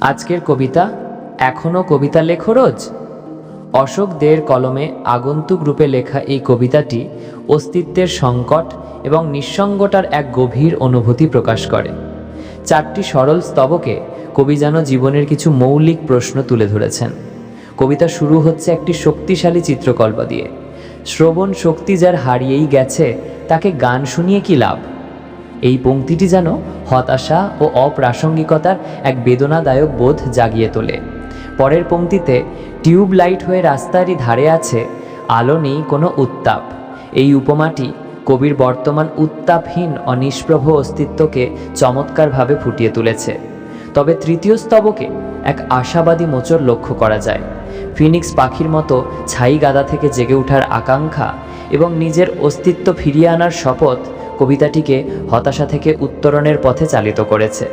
আজকের কবিতা এখনও কবিতা লেখো রোজ? অশোক দের কলমে আগন্তুক রূপে লেখা এই কবিতাটি অস্তিত্বের সংকট এবং নিঃসঙ্গতার এক গভীর অনুভূতি প্রকাশ করে। চারটি সরল স্তবকে কবি যেন জীবনের কিছু মৌলিক প্রশ্ন তুলে ধরেছেন। কবিতা শুরু হচ্ছে একটি শক্তিশালী চিত্রকল্প দিয়ে। শ্রবণ শক্তি যার হারিয়েই গেছে, তাকে গান শুনিয়ে কি লাভ? এই পংক্তিটি যেন হতাশা ও অপ্রাসঙ্গিকতার এক বেদনাদায়ক বোধ জাগিয়ে তোলে। পরের পংক্তিতে টিউব লাইট হয়ে রাস্তারই ধারে আছে আলো নেই কোনো উত্তাপ। এই উপমাটি কবির বর্তমান উত্তাপহীন অনিষ্প্রভ অস্তিত্বকে চমৎকারভাবে ফুটিয়ে তুলেছে। তবে তৃতীয় স্তবকে এক আশাবাদী মোচর লক্ষ্য করা যায়। ফিনিক্স পাখির মতো ছাই গাদা থেকে জেগে ওঠার আকাঙ্ক্ষা এবং নিজের অস্তিত্ব ফিরিয়ে আনার শপথ কবিতাটিকে হতাশা থেকে উত্তরণের পথে চালিত করেছে।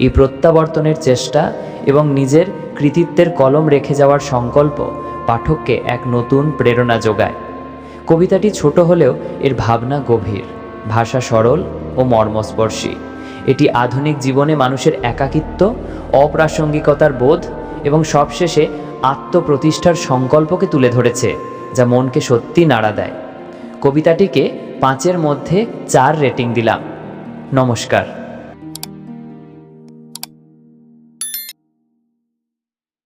এই প্রত্যাবর্তনের চেষ্টা এবং নিজের কৃতিত্বের কলম রেখে যাওয়ার সংকল্প পাঠককে এক নতুন প্রেরণা যোগায়। কবিতাটি ছোট হলেও এর ভাবনা গভীর, ভাষা সরল ও মর্মস্পর্শী। এটি আধুনিক জীবনে মানুষের একাকিত্ব, অপ্রাসঙ্গিকতার বোধ এবং সবশেষে আত্মপ্রতিষ্ঠার সংকল্পকে তুলে ধরেছে, যা মনকে সত্যি নাড়া দেয়। কবিতাটিকে পাঁচের মধ্যে চার রেটিং দিলাম। নমস্কার।